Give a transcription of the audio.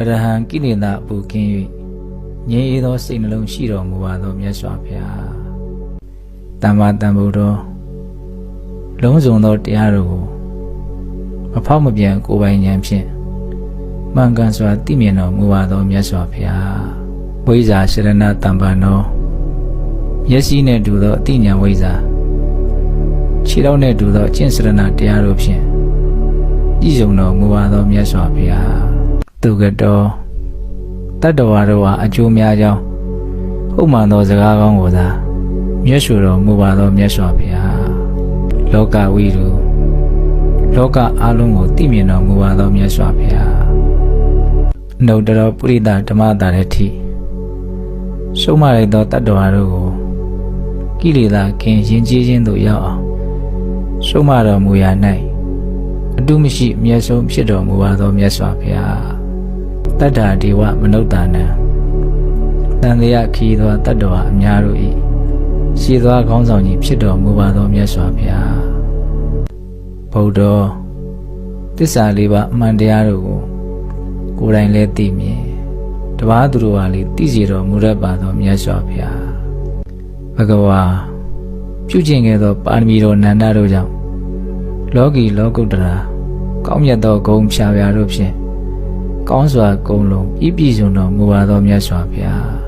အရဟံကိလေသာပူကင်း၍ငြိမ်းအေးသောစိတ်နှလုံးရှိတော်မူပါသောမြတ်စွာဘုရားတမ္မာတန်ဖိုးတော်လုံးစုံသောတရားတို့ကိုမဖောက်မပြန်ကိုယ်ပိုင်ဉာဏ်ဖြင့်မှန်ကန်စွာသိမြင်တော်မူပါသောမြတ်စွာဘုရားဝိဇ္ဇာရှရဏတမ္ပန်တော်မျက်စိနှင့်တူသောအတိညာဝိဇ္ဇာခြေတော်နှင့်တူသောအကျင့်စရဏတရားတို့ဖြင့်ပြည့်စုံတော်မူပါသောမြတ်စွာဘုရား သူကတော်တတ္တဝါတို့ဟာအကျိုးများကြောင်းဟုတ်မှန်သောစကားကောင်းကိုသာမျက်ရွှေတော်မူပါသောမြတ်စွာဘုရားလောကဝိရုလောကအလုံးကိုသိမြင်တော်မူပါသောမြတ်စွာဘုရားနှုတ်တော်ပုရိသဓမ္မတာရတိရှုံးမလိုက်သောတတ္တဝါတို့ကိုကိလေသာခင်ရင်ကျေးခြင်းသို့ရောက်အောင်ရှုံးမတော်မူရာ၌အတုမရှိအမျက်ဆုံးဖြစ်တော်မူပါသောမြတ်စွာဘုရား တတ္တာဒီဝမနုဿာနံတန်တရားခီးသောတတ္တဝါအများတို့၏ရှိသောခေါင်းဆောင်ကြီးဖြစ်တော်မူပါသောမြတ်စွာဘုရားဗုဒ္ဓသစ္စာလေးပါးအမှန်တရားတို့ကိုကိုယ်တိုင်လည်းသိမြင်တပါးသူတို့ဟာလေသိစေတော်မူရပါသောမြတ်စွာဘုရားဘဂဝါပြုကျင့်ခဲ့သောပါရမီတော်နန္ဒတို့ကြောင့်လောကီလောကုတ္တရာကောင်းမြတ်သောဂုဏ်ဖြာဖြာတို့ဖြင့် ကောင်းစွာဂုဏ်လုံးဤပြည့်စုံတော်မူပါသောမြတ်စွာဘုရား